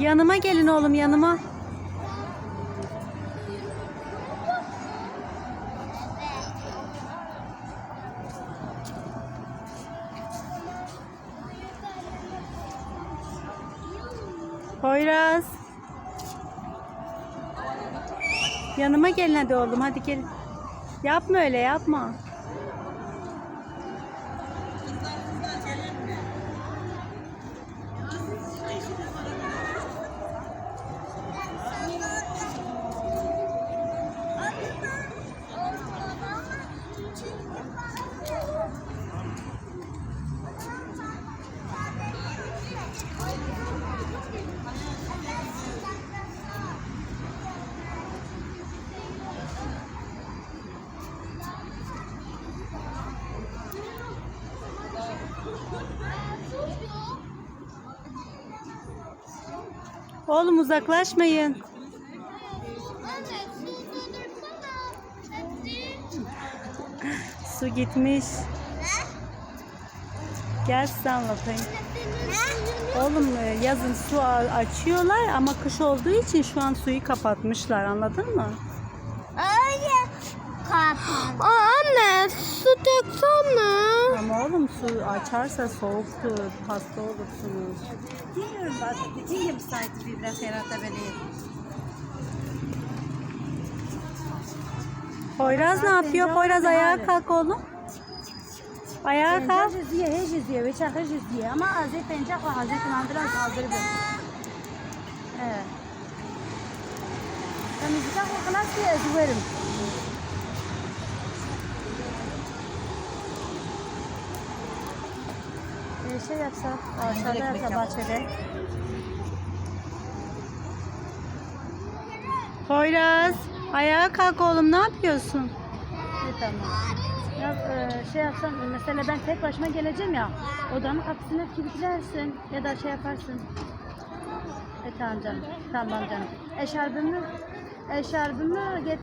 Yanıma gelin oğlum yanıma. Poyraz. Yanıma gelin hadi oğlum hadi gelin. Yapma öyle yapma. Oğlum uzaklaşmayın. Su gitmiş. Gel size anlatayım. Oğlum e, yazın su açıyorlar ama kış olduğu için şu an suyu kapatmışlar anladın mı? Öyle. Aa, anne su döksene. Ama oğlum su açarsa soğuktur, hasta olursunuz. Dinliyorum bazen. Dinliyorum müsait bir biraz herhalde beni. Poyraz ne yapıyor? Poyraz ayağa kalk oğlum. Ayağa kalk. Hejiz diye, hejiz diye, veçe hejiz diye. Ama Hazreti Pencak ve Hazreti Mandıran kaldırdı. Evet. Ben müzik okunas diye ezberim. Ee, şey yapsak, aşağıda yapsa bahçede. Poyraz ayağa kalk oğlum ne yapıyorsun? İyi tamam. Ya e, şey yapsam mesela ben tek başıma geleceğim ya. Odanın kapısını kilitlersin ya da şey yaparsın. E tamam canım. Tamam canım. Eşarbımı eşarbımı get